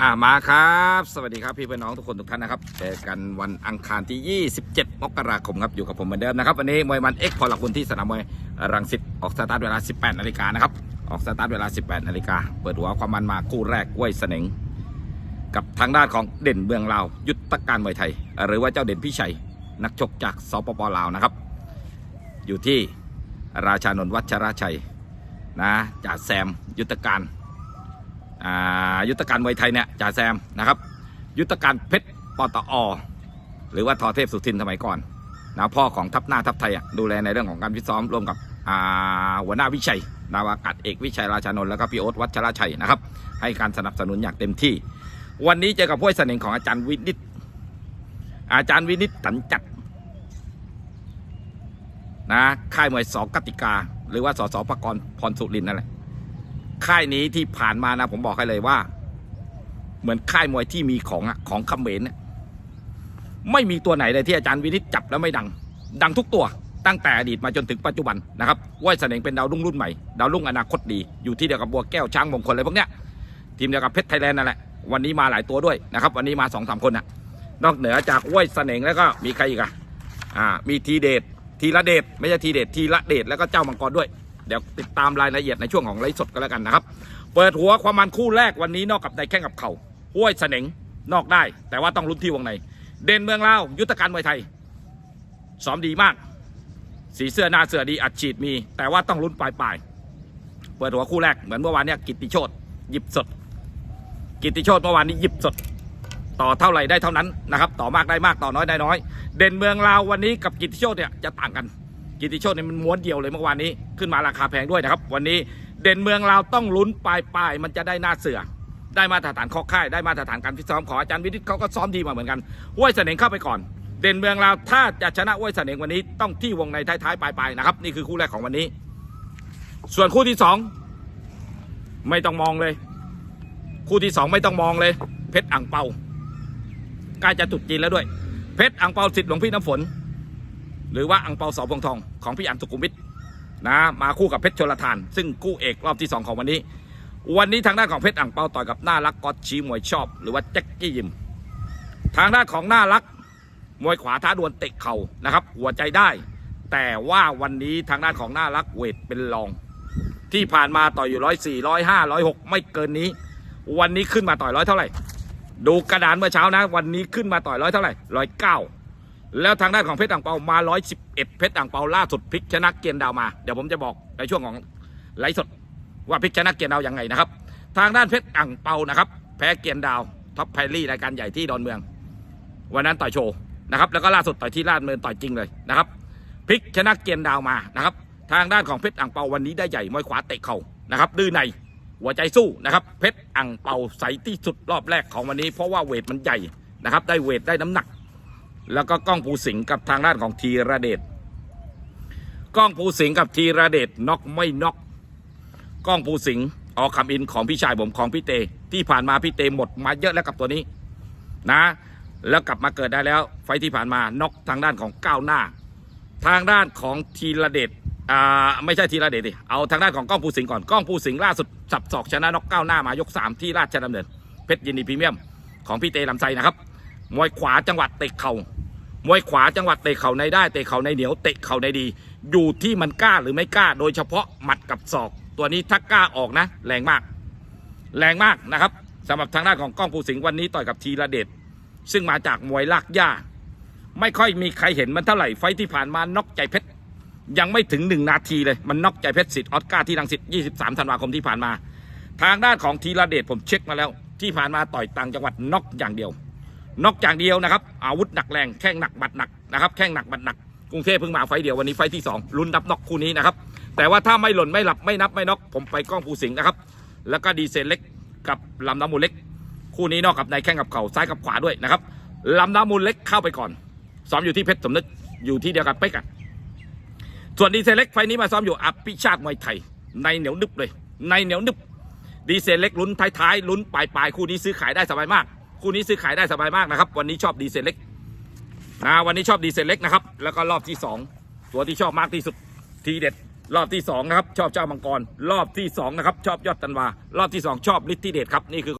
อ่ามาครับ สวัสดีครับพี่เพื่อนน้องทุกคนทุกท่านนะครับเจอกันวันอังคารที่ 27 มกราคมครับอยู่กับผมเหมือนเดิมนะครับวันนี้มวยมันเอ็กพอหลักบุญที่สนามมวยรังสิตออกสตาร์ทเวลา 18 นาฬิกานะครับออกสตาร์ทเวลา 18 นาฬิกาเปิดหัวความมันมาคู่แรกกล้วยเสน่งกับทางด้านของเด่นเมืองลาวยุทธการมวยไทย หรือว่าเจ้าเด่นพี่ชัยนักชกจากสปปลาวนะครับ อยู่ที่ราชานนท์วัชรชัยนะจ่าแซมยุทธการ ยุทธการมวยไทยเนี่ยจ่าแซมนะครับยุทธการเพชรปตอ หรือว่าทอเทพสุทินสมัยก่อนนะพ่อของทัพหน้าทัพไทยอะดูแลในเรื่องของการฟิซ้อมร่วมกับหัวหน้าวิชัย นาวากาศเอกวิชัยราชานนท์แล้วก็พี่โอ๊ตวัชราชัยนะครับ ให้การสนับสนุนอย่างเต็มที่ วันนี้เจอกับผู้เสน่ห์ของอาจารย์วินิต อาจารย์วินิตตันจัดนะค่ายมวยสอกติกา หรือว่าสสปกรณ์พรสุรินนั่นแหละ ค่ายนี้ที่ผ่านมานะ ผมบอกให้เลยว่า เหมือนค่ายมวยที่มีของอะของเขมรเนี่ยไม่มีตัวไหนเลยที่อาจารย์วินิจจับแล้วไม่ดัง ดังทุกตัวตั้งแต่อดีตมาจนถึงปัจจุบันนะครับว่ายเสน่งเป็นดาวรุ่งรุ่นใหม่ ดาวรุ่งอนาคตดี อยู่ที่เดียวกับบัวแก้วช้างมงคลอะไรพวกเนี้ย ทีมเดียวกับเพชรไทยแลนด์นั่นแหละ วันนี้มาหลายตัวด้วยนะครับ วันนี้มาสองสามคนนะนอกเหนือจากว่ายเสน่งแล้วก็มีใครอีกอะอ่า มีทีเดชทีละเดชไม่ใช่ทีเดชทีละเดชแล้วก็เจ้ามังกรด้วย เดี๋ยวติดตามรายละเอียดในช่วงของไลฟ์สดก็แล้วกันนะครับ เปิดหัวความมันคู่แรกวันนี้นอกกับในแข้งกับเข่าห้วยเสน่งนอกได้ แต่ว่าต้องลุ้นที่วงใน เด่นเมืองลาวยุทธการมวยไทยซ้อมดีมาก สีเสื้อหน้าเสือดีอัดฉีดมี แต่ว่าต้องลุ้นปลายปลายเปิดหัวคู่แรกเหมือนเมื่อวานเนี่ยกิติโชตหยิบสด กิติโชตเมื่อวานนี้หยิบสด ต่อเท่าไหร่ได้เท่านั้นนะครับ ต่อมากได้มากต่อน้อยได้น้อย เด่นเมืองลาววันนี้กับกิตติโชตเนี่ยจะต่างกัน กิติโชตเนี่ยมันม้วนเดียวเลยเมื่อวานนี้ขึ้นมาราคาแพงด้วยนะครับ วันนี้เด่นเมืองลาต้องลุ้นปลายปลายมันจะได้หน้าเสือ ได้มาตรฐานข้อค่ายได้มาตรฐานการฟิตซ้อมของอาจารย์วินิตเขาก็ซ้อมดีมาเหมือนกันห้วยเสน่งเข้าไปก่อน เด่นเมืองลาถ้าจะชนะห้วยเสน่งวันนี้ต้องที่วงในท้ายๆปลายๆนะครับนี่คือคู่แรกของวันนี้ ส่วนคู่ที่สองไม่ต้องมองเลย คู่ที่สองไม่ต้องมองเลย เพชรอ่างเปาใกล้จะจุดจีนแล้วด้วย เพชรอ่างเปาสิทธิ์หลวงพี่น้ำฝน หรือว่าอ่างเปาเสาพวงทองของพี่อันสุขุมวิทนะมาคู่กับเพชรชลทาน ซึ่งคู่เอกรอบที่สองของวันนี้ วันนี้ทางด้านของเพชรอ่างเปาต่อยกับน่ารักกอดชีมวยชอบ หรือว่าแจ็คกี้ยิม ทางด้านของน่ารักมวยขวาท้าดวลเตะเข่านะครับ หัวใจได้ แต่ว่าวันนี้ทางด้านของน่ารักเวทเป็นรอง ที่ผ่านมาต่อยอยู่ร้อยสี่ร้อยห้าร้อยหกไม่เกินนี้ วันนี้ขึ้นมาต่อยร้อยเท่าไหร่ ดูกระดานเมื่อเช้านะ วันนี้ขึ้นมาต่อยร้อยเท่าไหร่ร้อยเก้า แล้วทางด้านของเพชรอ่างเปามาร้อยสิบเพชรอ่างเปาล่าสุดพลิกชนะเกียนดาวมาเดี๋ยวผมจะบอกในช่วงของไลฟ์สดว่าพลิกชนะเกียนดาวยังไงนะครับ ทางด้านเพชรอ่างเปานะครับ แพ้เกียนดาวท็อปไพรี่รายการใหญ่ที่ดอนเมือง วันนั้นต่อยโชว์นะครับแล้วก็ล่าสุดต่อยที่ลาดเมืองต่อยจริงเลยนะครับพลิกชนะเกียนดาวมานะครับ ทางด้านของเพชรอ่างเปาวันนี้ได้ใหญ่มวยขวาเตะเข่านะครับดื้อในหัวใจสู้นะครับ เพชรอ่างเปาใสที่สุดรอบแรกของวันนี้ เพราะว่าเวทมันใหญ่นะครับ ได้เวทได้น้ำหนัก แล้วก็กล้องภูสิงกับทางด้านของทีระเดชกล้องภูสิงกับทีระเดชน็อกไม่น็อกกล้องภูสิงออกคำอินของพี่ชายผมของพี่เต ที่ผ่านมาพี่เตหมดมาเยอะแล้วกับตัวนี้นะ แล้วกลับมาเกิดได้แล้ว ไฟที่ผ่านมาน็อกทางด้านของก้าวหน้า ทางด้านของทีระเดชอ่าไม่ใช่ทีระเดชดิเอาทางด้านของกล้องภูสิงก่อนกล้องภูสิงล่าสุดสับศอกชนะน็อกก้าวหน้ามายกสามที่ราชดำเนินเพชรยินดีพรีเมียมของพี่เตลำไส้นะครับมวยขวาจังหวัดเตะเข่า มวยขวาจังหวัดเตะเข่าในได้เตะเข่าในเหนียวเตะเข่าในดี อยู่ที่มันกล้าหรือไม่กล้า โดยเฉพาะหมัดกับศอก ตัวนี้ถ้ากล้าออกนะ แรงมาก แรงมากนะครับสำหรับทางด้านของก้องภูสิงห์วันนี้ต่อยกับทีระเดชซึ่งมาจากมวยลากย่าไม่ค่อยมีใครเห็นมันเท่าไหร่ไฟท์ที่ผ่านมาน็อกใจเพชรยังไม่ถึงหนึ่งนาทีเลยมันน็อกใจเพชรสิทธิ์ออสการ์ที่รังสิต23ธันวาคมที่ผ่านมา ทางด้านของทีระเดชผมเช็คมาแล้ว ที่ผ่านมาต่อยต่างจังหวัดน็อกอย่างเดียวน็อกอย่างเดียวนะครับ อาวุธหนักแรงแข้งหนักบัดหนักนะครับแข้งหนักบัดหนักกรุงเทพเพิ่งมาไฟเดียววันนี้ไฟที่สองลุ้นนับน็อกคู่นี้นะครับแต่ว่าถ้าไม่หล่นไม่หลับไม่นับไม่น็อกผมไปกล้องภูสิงห์นะครับแล้วก็ดีเซลเล็กกับลำน้ำมูลเล็ก คู่นี้นอกกับในแข้งกับเข่าซ้ายกับขวาด้วยนะครับลำน้ำมูลเล็กเข้าไปก่อนซ้อมอยู่ที่เพชรสมนึกอยู่ที่เดียวกับเป๊กอะส่วนดีเซลเล็กไฟนี้มาซ้อมอยู่อภิชาติมวยไทย ในเหนียวนึบเลย ในเหนียวนึบดีเซลเล็กลุ้นท้ายๆลุ้นปลายๆคู่นี้ซื้อขายได้สบายมาก คู่นี้ซื้อขายได้สบายมากนะครับ วันนี้ชอบดีเซลเล็กนะวันนี้ชอบดีเซลเล็กนะครับ แล้วก็รอบที่สองตัวที่ชอบมากที่สุดทีเด็ด รอบที่สองนะครับชอบเจ้ามังกร รอบที่สองนะครับชอบยอดตันวา รอบที่สองชอบฤทธิเดชครับนี่คือ